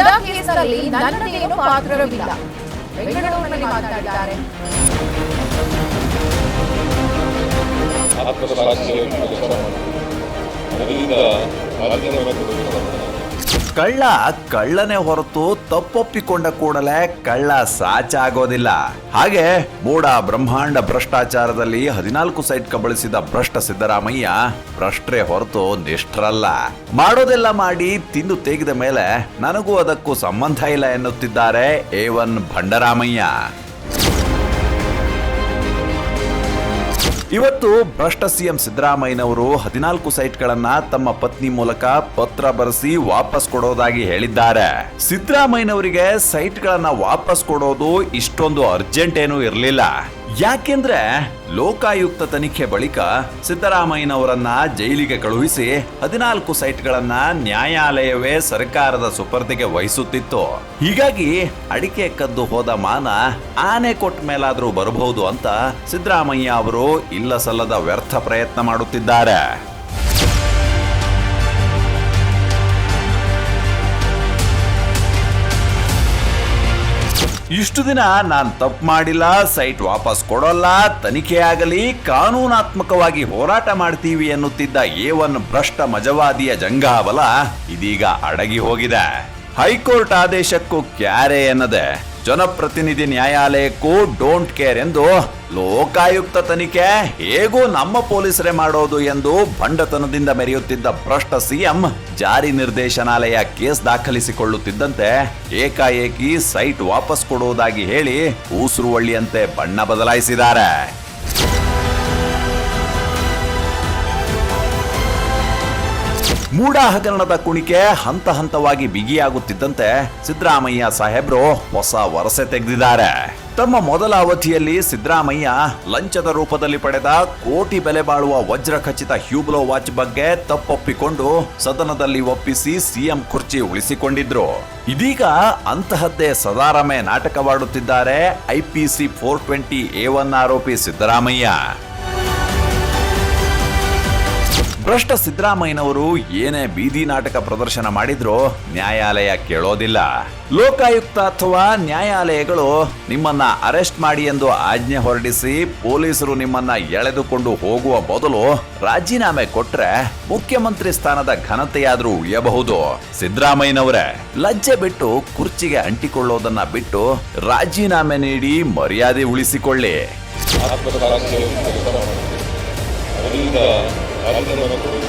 ಉಡಾ ಕೇಸ್ನಲ್ಲಿ ನನ್ನದೇನು ಪಾತ್ರವಿಲ್ಲ. ಬೆಂಗಳೂರಿನಲ್ಲಿ ಮಾತನಾಡಿದ್ದಾರೆ. ಆತ್ಮಸಾಕ್ಷಿ ಅದರಿಂದ ಮಾಧ್ಯಮ ಕೊಡುವುದನ್ನು ಕಳ್ಳ, ಕಳ್ಳನೇ ಹೊರತು ತಪ್ಪೊಪ್ಪಿಕೊಂಡ ಕೂಡಲೇ ಕಳ್ಳ ಸಾಚಾಗೋದಿಲ್ಲ. ಹಾಗೆ ಮೂಡ ಬ್ರಹ್ಮಾಂಡ ಭ್ರಷ್ಟಾಚಾರದಲ್ಲಿ ಹದಿನಾಲ್ಕು ಸೈಟ್ ಕಬಳಿಸಿದ ಭ್ರಷ್ಟ ಸಿದ್ದರಾಮಯ್ಯ ಭ್ರಷ್ಟ್ರೆ ಹೊರತು ನಿಷ್ಠರಲ್ಲ. ಮಾಡೋದೆಲ್ಲ ಮಾಡಿ ತಿಂದು ತೆಗೆದ ಮೇಲೆ ನನಗೂ ಅದಕ್ಕೂ ಸಂಬಂಧ ಇಲ್ಲ ಎನ್ನುತ್ತಿದ್ದಾರೆ ಎ ಒನ್ ಭಂಡರಾಮಯ್ಯ. ಇವತ್ತು ಭ್ರಷ್ಟ ಸಿಎಂ ಸಿದ್ದರಾಮಯ್ಯನವರು ಹದಿನಾಲ್ಕು ಸೈಟ್ಗಳನ್ನ ತಮ್ಮ ಪತ್ನಿ ಮೂಲಕ ಪತ್ರ ಬರೆಸಿ ವಾಪಸ್ ಕೊಡೋದಾಗಿ ಹೇಳಿದ್ದಾರೆ. ಸಿದ್ದರಾಮಯ್ಯನವರಿಗೆ ಸೈಟ್ಗಳನ್ನ ವಾಪಸ್ ಕೊಡೋದು ಇಷ್ಟೊಂದು ಅರ್ಜೆಂಟ್ ಏನೂ ಇರಲಿಲ್ಲ. ಯಾಕೆಂದ್ರೆ ಲೋಕಾಯುಕ್ತ ತನಿಖೆ ಬಳಿಕ ಸಿದ್ದರಾಮಯ್ಯನವರನ್ನ ಜೈಲಿಗೆ ಕಳುಹಿಸಿ ಹದಿನಾಲ್ಕು ಸೈಟ್ಗಳನ್ನ ನ್ಯಾಯಾಲಯವೇ ಸರ್ಕಾರದ ಸುಪರ್ದಿಗೆ ವಹಿಸುತ್ತಿತ್ತು. ಹೀಗಾಗಿ ಅಡಿಕೆ ಕದ್ದು ಹೋದ ಮಾನ ಆನೆ ಕೊಟ್ಟ ಮೇಲಾದ್ರೂ ಬರಬಹುದು ಅಂತ ಸಿದ್ದರಾಮಯ್ಯ ಅವರು ಇಲ್ಲ ಸಲ್ಲದ ವ್ಯರ್ಥ ಪ್ರಯತ್ನ ಮಾಡುತ್ತಿದ್ದಾರೆ. ಇಷ್ಟು ದಿನ ನಾನು ತಪ್ಪು ಮಾಡಿಲ್ಲ, ಸೈಟ್ ವಾಪಸ್ ಕೊಡೋಲ್ಲ, ತನಿಖೆ ಆಗಲಿ, ಕಾನೂನಾತ್ಮಕವಾಗಿ ಹೋರಾಟ ಮಾಡ್ತೀವಿ ಎನ್ನುತ್ತಿದ್ದ ಎ ಒನ್ ಭ್ರಷ್ಟ ಮಜವಾದಿಯ ಜಂಗಾಬಲ ಇದೀಗ ಅಡಗಿ ಹೋಗಿದೆ. ಹೈಕೋರ್ಟ್ ಆದೇಶಕ್ಕೂ ಕ್ಯಾರೆ ಎನ್ನದೆ. ಜನಪ್ರತಿನಿಧಿ ನ್ಯಾಯಾಲಯಕ್ಕೂ ಡೋಂಟ್ ಕೇರ್ ಎಂದು ಲೋಕಾಯುಕ್ತ ತನಿಖೆ ಹೇಗೂ ನಮ್ಮ ಪೊಲೀಸರೇ ಮಾಡೋದು ಎಂದು ಬಂಡತನದಿಂದ ಮೆರೆಯುತ್ತಿದ್ದ ಭ್ರಷ್ಟ ಸಿಎಂ ಜಾರಿ ನಿರ್ದೇಶನಾಲಯ ಕೇಸ್ ದಾಖಲಿಸಿಕೊಳ್ಳುತ್ತಿದ್ದಂತೆ ಏಕಾಏಕಿ ಸೈಟ್ ವಾಪಸ್ ಕೊಡುವುದಾಗಿ ಹೇಳಿ ಊಸುರುವಳ್ಳಿಯಂತೆ ಬಣ್ಣ ಬದಲಾಯಿಸಿದ್ದಾರೆ. ಮೂಡ ಹಗರಣದ ಕುಣಿಕೆ ಹಂತ ಹಂತವಾಗಿ ಬಿಗಿಯಾಗುತ್ತಿದ್ದಂತೆ ಸಿದ್ದರಾಮಯ್ಯ ಸಾಹೇಬ್ರು ಹೊಸ ವರಸೆ ತೆಗೆದಿದ್ದಾರೆ. ತಮ್ಮ ಮೊದಲ ಅವಧಿಯಲ್ಲಿ ಸಿದ್ದರಾಮಯ್ಯ ಲಂಚದ ರೂಪದಲ್ಲಿ ಪಡೆದ ಕೋಟಿ ಬೆಲೆ ಬಾಳುವ ವಜ್ರ ಖಚಿತ ಹ್ಯೂಬ್ಲೋ ವಾಚ್ ಬಗ್ಗೆ ತಪ್ಪೊಪ್ಪಿಕೊಂಡು ಸದನದಲ್ಲಿ ಒಪ್ಪಿಸಿ ಸಿಎಂ ಕುರ್ಚಿ ಉಳಿಸಿಕೊಂಡಿದ್ರು. ಇದೀಗ ಅಂತಹದ್ದೇ Sadarame ನಾಟಕವಾಡುತ್ತಿದ್ದಾರೆ IPC four twenty A one ಆರೋಪಿ ಸಿದ್ದರಾಮಯ್ಯ. ಭ್ರಷ್ಟ ಸಿದ್ದರಾಮಯ್ಯನವರು ಏನೇ ಬೀದಿ ನಾಟಕ ಪ್ರದರ್ಶನ ಮಾಡಿದ್ರೂ ನ್ಯಾಯಾಲಯ ಕೇಳೋದಿಲ್ಲ. ಲೋಕಾಯುಕ್ತ ಅಥವಾ ನ್ಯಾಯಾಲಯಗಳು ನಿಮ್ಮನ್ನ ಅರೆಸ್ಟ್ ಮಾಡಿ ಎಂದು ಆಜ್ಞೆ ಹೊರಡಿಸಿ ಪೊಲೀಸರು ನಿಮ್ಮನ್ನ ಎಳೆದುಕೊಂಡು ಹೋಗುವ ಬದಲು ರಾಜೀನಾಮೆ ಕೊಟ್ರೆ ಮುಖ್ಯಮಂತ್ರಿ ಸ್ಥಾನದ ಘನತೆಯಾದ್ರೂ ಉಳಿಯಬಹುದು. ಸಿದ್ದರಾಮಯ್ಯನವರೇ, ಲಜ್ಜೆ ಬಿಟ್ಟು ಕುರ್ಚಿಗೆ ಅಂಟಿಕೊಳ್ಳೋದನ್ನ ಬಿಟ್ಟು ರಾಜೀನಾಮೆ ನೀಡಿ ಮರ್ಯಾದೆ ಉಳಿಸಿಕೊಳ್ಳಿ. Álvaro